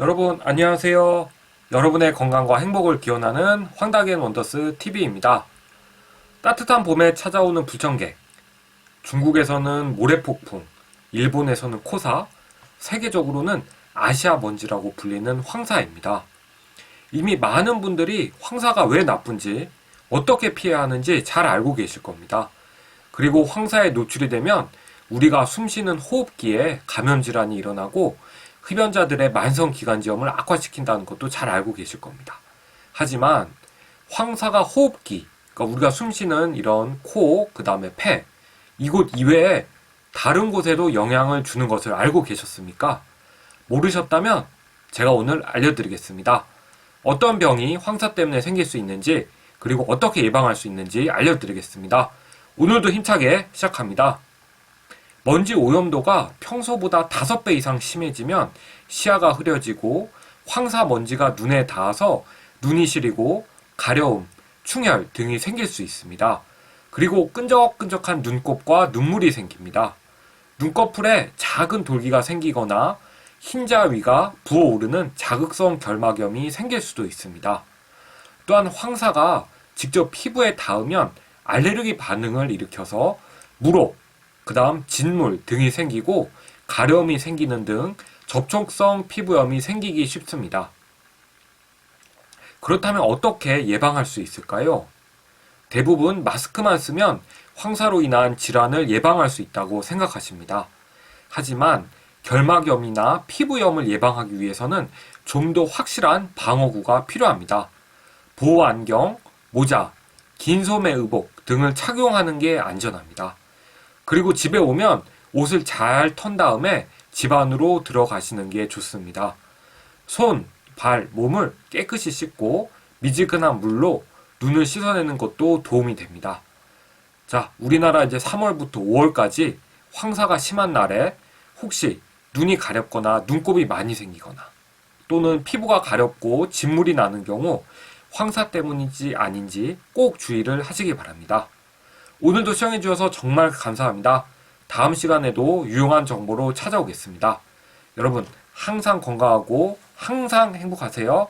여러분 안녕하세요. 여러분의 건강과 행복을 기원하는 황다겐 원더스 TV입니다. 따뜻한 봄에 찾아오는 불청객. 중국에서는 모래폭풍, 일본에서는 코사, 세계적으로는 아시아 먼지라고 불리는 황사입니다. 이미 많은 분들이 황사가 왜 나쁜지, 어떻게 피해야 하는지 잘 알고 계실 겁니다. 그리고 황사에 노출이 되면 우리가 숨 쉬는 호흡기에 감염 질환이 일어나고 흡연자들의 만성 기관지염을 악화시킨다는 것도 잘 알고 계실 겁니다. 하지만 황사가 호흡기, 그러니까 우리가 숨쉬는 이런 코, 그 다음에 폐, 이곳 이외에 다른 곳에도 영향을 주는 것을 알고 계셨습니까? 모르셨다면 제가 오늘 알려드리겠습니다. 어떤 병이 황사 때문에 생길 수 있는지, 그리고 어떻게 예방할 수 있는지 알려드리겠습니다. 오늘도 힘차게 시작합니다. 먼지 오염도가 평소보다 5배 이상 심해지면 시야가 흐려지고 황사 먼지가 눈에 닿아서 눈이 시리고 가려움, 충혈 등이 생길 수 있습니다. 그리고 끈적끈적한 눈곱과 눈물이 생깁니다. 눈꺼풀에 작은 돌기가 생기거나 흰자 위가 부어오르는 자극성 결막염이 생길 수도 있습니다. 또한 황사가 직접 피부에 닿으면 알레르기 반응을 일으켜서 무록, 그 다음 진물 등이 생기고 가려움이 생기는 등 접촉성 피부염이 생기기 쉽습니다. 그렇다면 어떻게 예방할 수 있을까요? 대부분 마스크만 쓰면 황사로 인한 질환을 예방할 수 있다고 생각하십니다. 하지만 결막염이나 피부염을 예방하기 위해서는 좀 더 확실한 방어구가 필요합니다. 보호 안경, 모자, 긴 소매 의복 등을 착용하는 게 안전합니다. 그리고 집에 오면 옷을 잘 턴 다음에 집 안으로 들어가시는 게 좋습니다. 손, 발, 몸을 깨끗이 씻고 미지근한 물로 눈을 씻어내는 것도 도움이 됩니다. 자, 우리나라 이제 3월부터 5월까지 황사가 심한 날에 혹시 눈이 가렵거나 눈곱이 많이 생기거나 또는 피부가 가렵고 진물이 나는 경우 황사 때문인지 아닌지 꼭 주의를 하시기 바랍니다. 오늘도 시청해주셔서 정말 감사합니다. 다음 시간에도 유용한 정보로 찾아오겠습니다. 여러분, 항상 건강하고 항상 행복하세요.